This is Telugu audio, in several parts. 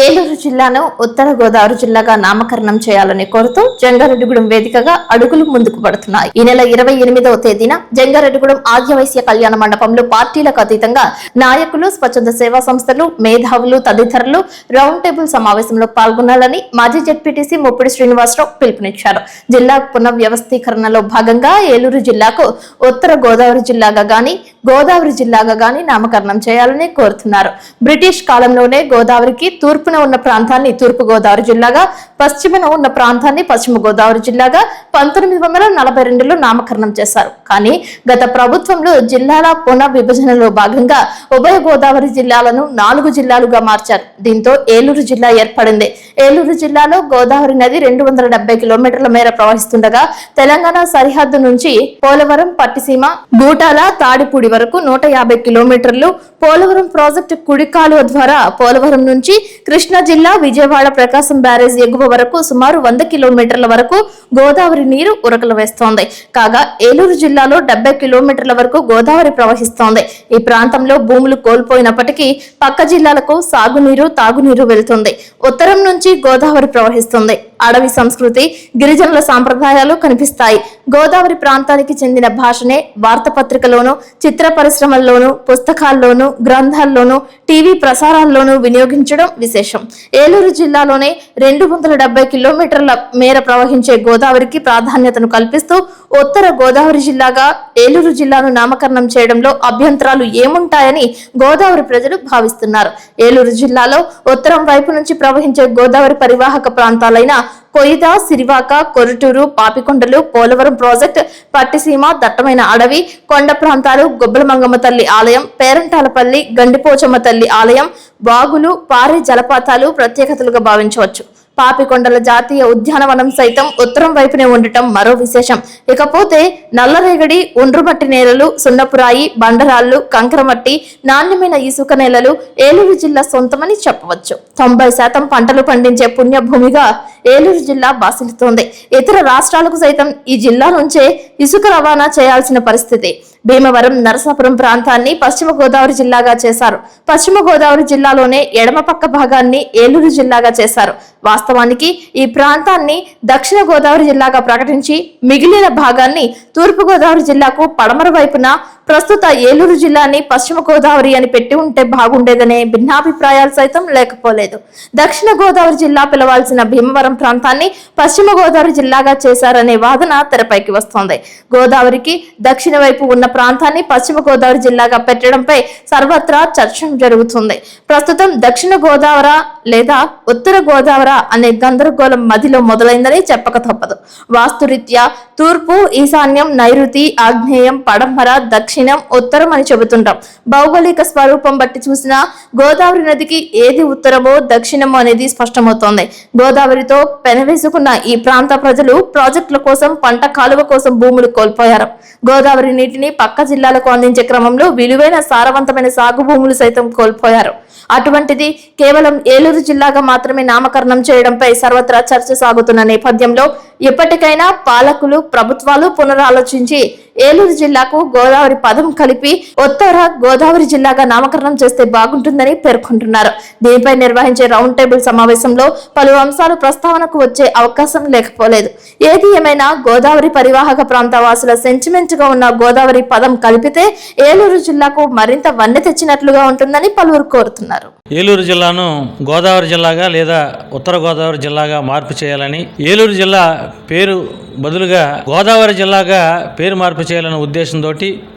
ఏలూరు జిల్లాను ఉత్తర గోదావరి జిల్లాగా నామకరణం చేయాలని కోరుతూ జంగారెడ్డిగూడెం వేదికగా అడుగులు ముందుకు పడుతున్నాయి. ఈ నెల ఇరవై ఎనిమిదవ తేదీన జంగారెడ్డిగూడెం ఆర్యవైశ్య కళ్యాణ మండపంలో పార్టీలకు అతీతంగా నాయకులు స్వచ్ఛంద సేవా సంస్థలు మేధావులు తదితరులు రౌండ్ టేబుల్ సమావేశంలో పాల్గొనాలని మాజీ జడ్పీటీసీ ముప్పిడి శ్రీనివాసరావు పిలుపునిచ్చారు. జిల్లా పునర్వ్యవస్థీకరణలో భాగంగా ఏలూరు జిల్లాకు ఉత్తర గోదావరి జిల్లాగా గాని గోదావరి జిల్లాగా గాని నామకరణం చేయాలని కోరుతున్నారు. బ్రిటిష్ కాలంలోనే గోదావరికి తూర్పు తూర్పున ఉన్న ప్రాంతాన్ని తూర్పు గోదావరి జిల్లాగా పశ్చిమన ఉన్న ప్రాంతాన్ని పశ్చిమ గోదావరి జిల్లాగా పంతొమ్మిది వందల నలభై రెండులో నామకరణం చేశారు. కానీ గత ప్రభుత్వంలో జిల్లాల పునః విభజనలో భాగంగా ఉభయ గోదావరి జిల్లాలను నాలుగు జిల్లాలుగా మార్చారు. దీంతో ఏలూరు జిల్లా ఏర్పడింది. ఏలూరు జిల్లాలో గోదావరి నది రెండు వందల డెబ్బై కిలోమీటర్ల మేర ప్రవహిస్తుండగా తెలంగాణ సరిహద్దు నుంచి పోలవరం పట్టిసీమ గూటాల తాడిపూడి వరకు నూట యాభై కిలోమీటర్లు పోలవరం ప్రాజెక్టు కుడికాలువ ద్వారా పోలవరం నుంచి కృష్ణా జిల్లా విజయవాడ ప్రకాశం బ్యారేజ్ ఎగువ వరకు సుమారు వంద కిలోమీటర్ల వరకు గోదావరి నీరు ఉరకలు వేస్తోంది. కాగా ఏలూరు జిల్లాలో డెబ్బై కిలోమీటర్ల వరకు గోదావరి ప్రవహిస్తోంది. ఈ ప్రాంతంలో భూములు కోల్పోయినప్పటికీ పక్క జిల్లాలకు సాగునీరు తాగునీరు వెళ్తుంది. ఉత్తరం నుంచి గోదావరి ప్రవహిస్తుంది. అడవి సంస్కృతి గిరిజనుల సాంప్రదాయాలు కనిపిస్తాయి. గోదావరి ప్రాంతానికి చెందిన భాషనే వార్తాపత్రికలోను చిత్ర పరిశ్రమల్లోను పుస్తకాల్లోను గ్రంథాల్లోనూ టీవీ ప్రసారాల్లోనూ వినియోగించడం విశేషం. ఏలూరు జిల్లాలోనే రెండు వందల డెబ్బై కిలోమీటర్ల మేర ప్రవహించే గోదావరికి ప్రాధాన్యతను కల్పిస్తూ ఉత్తర గోదావరి జిల్లాగా ఏలూరు జిల్లాను నామకరణం చేయడంలో అభ్యంతరాలు ఏముంటాయని గోదావరి ప్రజలు భావిస్తున్నారు. ఏలూరు జిల్లాలో ఉత్తరం వైపు నుంచి ప్రవహించే గోదావరి పరివాహక ప్రాంతాలైన కొయిద సిరివాక కొరటూరు పాపికొండలు పోలవరం ప్రాజెక్ట్ పట్టిసీమ దట్టమైన అడవి కొండ ప్రాంతాలు గొబ్బలమంగమ్మ తల్లి ఆలయం పేరంటాలపల్లి గండిపోచమ్మ తల్లి ఆలయం బాగులు పారే జలపాతాలు ప్రత్యేకతలుగా భావించవచ్చు. పాపికొండల జాతీయ ఉద్యానవనం సైతం ఉత్తరం వైపునే ఉండటం మరో విశేషం. ఇకపోతే నల్లరేగడి ఒండ్రుమట్టి నేలలు సున్నపురాయి బండరాళ్ళు కంకరమట్టి నాణ్యమైన ఇసుక నేలలు ఏలూరు జిల్లా సొంతమని చెప్పవచ్చు. తొంభై శాతం పంటలు పండించే పుణ్యభూమిగా ఏలూరు జిల్లా బాసిలుతోంది ఇతర రాష్ట్రాలకు సైతం ఈ జిల్లా నుంచే ఇసుక రవాణా చేయాల్సిన పరిస్థితి. భీమవరం నరసాపురం ప్రాంతాన్ని పశ్చిమ గోదావరి జిల్లాగా చేశారు. పశ్చిమ గోదావరి జిల్లాలోనే ఎడమ పక్క భాగాన్ని ఏలూరు జిల్లాగా చేశారు. వాస్తవానికి ఈ ప్రాంతాన్ని దక్షిణ గోదావరి జిల్లాగా ప్రకటించి మిగిలిన భాగాన్ని తూర్పు గోదావరి జిల్లాకు పడమర వైపున ప్రస్తుత ఏలూరు జిల్లాని పశ్చిమ గోదావరి అని పెట్టి ఉంటే బాగుండేదనే భిన్నాభిప్రాయాలు సైతం లేకపోలేదు. దక్షిణ గోదావరి జిల్లా పిలవాల్సిన భీమవరం ప్రాంతాన్ని పశ్చిమ గోదావరి జిల్లాగా చేశారనే వాదన తెరపైకి వస్తోంది. గోదావరికి దక్షిణ వైపు ఉన్న ప్రాంతాన్ని పశ్చిమ గోదావరి జిల్లాగా పెట్టడంపై సర్వత్రా చర్చ జరుగుతుంది. ప్రస్తుతం దక్షిణ గోదావరి లేదా ఉత్తర గోదావరి అనే గందరగోళం మదిలో మొదలైందని చెప్పక తప్పదు వాస్తురీత్యా తూర్పు ఈశాన్యం నైరుతి ఆగ్నేయం పడమర దక్షిణం ఉత్తరం అని చెబుతుంటాం. భౌగోళిక స్వరూపం బట్టి చూసినా గోదావరి నదికి ఏది ఉత్తరమో దక్షిణమో అనేది స్పష్టమవుతోంది. గోదావరితో పెనవేసుకున్న ఈ ప్రాంత ప్రజలు ప్రాజెక్టుల కోసం పంట కాలువ కోసం భూములు కోల్పోయారు. గోదావరి నీటిని పక్క జిల్లాలకు అందించే క్రమంలో విలువైన సారవంతమైన సాగు భూములు సైతం కోల్పోయారు. అటువంటిది కేవలం ఏలూరు జిల్లాగా మాత్రమే నామకరణం చేయడంపై సర్వత్రా చర్చ సాగుతున్న నేపథ్యంలో ఇప్పటికైనా పాలకులు ప్రభుత్వాలు పునరాలోచించి ఏలూరు జిల్లాకు గోదావరి పదం కలిపి ఉత్తర గోదావరి జిల్లాగా నామకరణం చేస్తే బాగుంటుందని పేర్కొంటున్నారు. దీనిపై నిర్వహించే రౌండ్ టేబుల్ సమావేశంలో పలు అంశాలు ప్రస్తావనకు వచ్చే అవకాశం లేకపోలేదు. ఏది ఏమైనా గోదావరి పరివాహక ప్రాంత వాసుల సెంటిమెంట్గా ఉన్న గోదావరి పదం కలిపితే ఏలూరు జిల్లాకు మరింత వన్నె తెచ్చినట్లుగా ఉంటుందని పలువురు కోరుతున్నారు. ఏలూరు జిల్లాను గోదావరి జిల్లాగా లేదా ఉత్తర గోదావరి జిల్లాగా మార్పు చేయాలని ఏలూరు జిల్లా పేరు బదులుగా గోదావరి జిల్లాగా పేరు మార్పు చేయాలనే ఉద్దేశంతో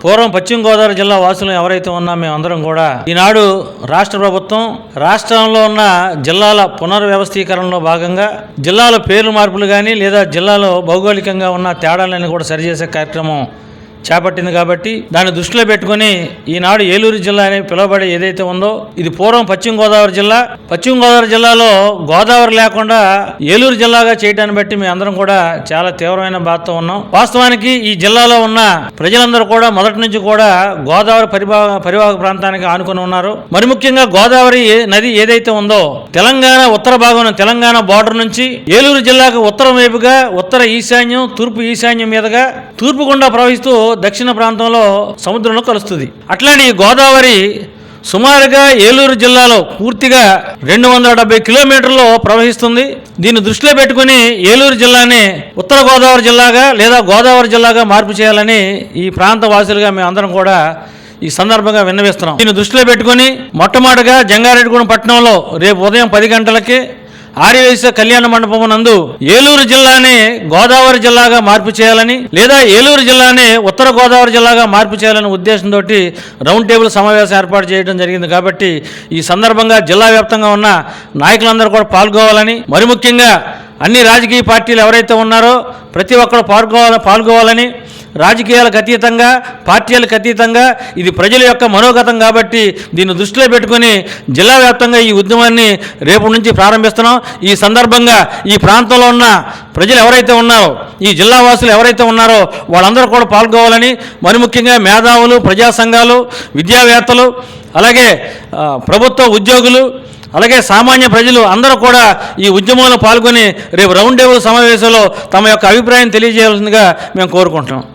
పూర్వం పశ్చిమ గోదావరి జిల్లా వాసులు ఎవరైతే ఉన్నా మేమందరం కూడా ఈనాడు రాష్ట్ర ప్రభుత్వం రాష్ట్రంలో ఉన్న జిల్లాల పునర్వ్యవస్థీకరణలో భాగంగా జిల్లాల పేర్లు మార్పులు కానీ లేదా జిల్లాలో భౌగోళికంగా ఉన్న తేడాలని కూడా సరిచేసే కార్యక్రమం చేపట్టింది కాబట్టి దాన్ని దృష్టిలో పెట్టుకొని ఈనాడు ఏలూరు జిల్లా అని పిలువబడే ఏదైతే ఉందో ఇది పూర్వం పశ్చిమ గోదావరి జిల్లా. పశ్చిమ గోదావరి జిల్లాలో గోదావరి లేకుండా ఏలూరు జిల్లాగా చేయడాన్ని బట్టి మేము అందరం కూడా చాలా తీవ్రమైన బాధతో ఉన్నాం. వాస్తవానికి ఈ జిల్లాలో ఉన్న ప్రజలందరూ కూడా మొదటి నుంచి కూడా గోదావరి పరిభాగ పరివాహక ప్రాంతానికి ఆనుకుని ఉన్నారు. మరి ముఖ్యంగా గోదావరి నది ఏదైతే ఉందో తెలంగాణ ఉత్తర భాగం తెలంగాణ బార్డర్ నుంచి ఏలూరు జిల్లాకు ఉత్తరం వైపుగా ఉత్తర ఈశాన్యం తూర్పు ఈశాన్యం మీదుగా తూర్పు గుండా ప్రవహిస్తూ దక్షిణ ప్రాంతంలో సముద్రంలో కలుస్తుంది. అట్లానే ఈ గోదావరి సుమారుగా ఏలూరు జిల్లాలో పూర్తిగా రెండు వందల డెబ్బై కిలోమీటర్లు ప్రవహిస్తుంది. దీన్ని దృష్టిలో పెట్టుకుని ఏలూరు జిల్లాని ఉత్తర గోదావరి జిల్లాగా లేదా గోదావరి జిల్లాగా మార్పు చేయాలని ఈ ప్రాంత వాసులుగా మేము అందరం కూడా ఈ సందర్భంగా విన్నవిస్తున్నాం. దీన్ని దృష్టిలో పెట్టుకుని మొట్టమొదటిగా జంగారెడ్డిగూడెం పట్టణంలో రేపు ఉదయం పది గంటలకి ఆర్యవేశ కళ్యాణ మండపం నందు ఏలూరు జిల్లాని గోదావరి జిల్లాగా మార్పు చేయాలని లేదా ఏలూరు జిల్లాని ఉత్తర గోదావరి జిల్లాగా మార్పు చేయాలనే ఉద్దేశంతో రౌండ్ టేబుల్ సమావేశం ఏర్పాటు చేయడం జరిగింది కాబట్టి ఈ సందర్భంగా జిల్లా వ్యాప్తంగా ఉన్న నాయకులందరూ కూడా పాల్గొవాలని మరి ముఖ్యంగా అన్ని రాజకీయ పార్టీలు ఎవరైతే ఉన్నారో ప్రతి ఒక్కరు పాల్గొవాలి పాల్గొవాలని రాజకీయాలకు అతీతంగా పార్టీలకు అతీతంగా ఇది ప్రజల యొక్క మనోగతం కాబట్టి దీన్ని దృష్టిలో పెట్టుకుని జిల్లా వ్యాప్తంగా ఈ ఉద్యమాన్ని రేపు నుంచి ప్రారంభిస్తున్నాం. ఈ సందర్భంగా ఈ ప్రాంతంలో ఉన్న ప్రజలు ఎవరైతే ఉన్నారో ఈ జిల్లా వాసులు ఎవరైతే ఉన్నారో వాళ్ళందరూ కూడా పాల్గొవాలని మరి ముఖ్యంగా మేధావులు ప్రజా సంఘాలు విద్యావేత్తలు అలాగే ప్రభుత్వ ఉద్యోగులు అలాగే సామాన్య ప్రజలు అందరూ కూడా ఈ ఉద్యమంలో పాల్గొని రేపు రౌండ్ టేబుల్ సమావేశంలో తమ యొక్క అభిప్రాయం తెలియజేయాల్సిందిగా మేము కోరుకుంటున్నాం.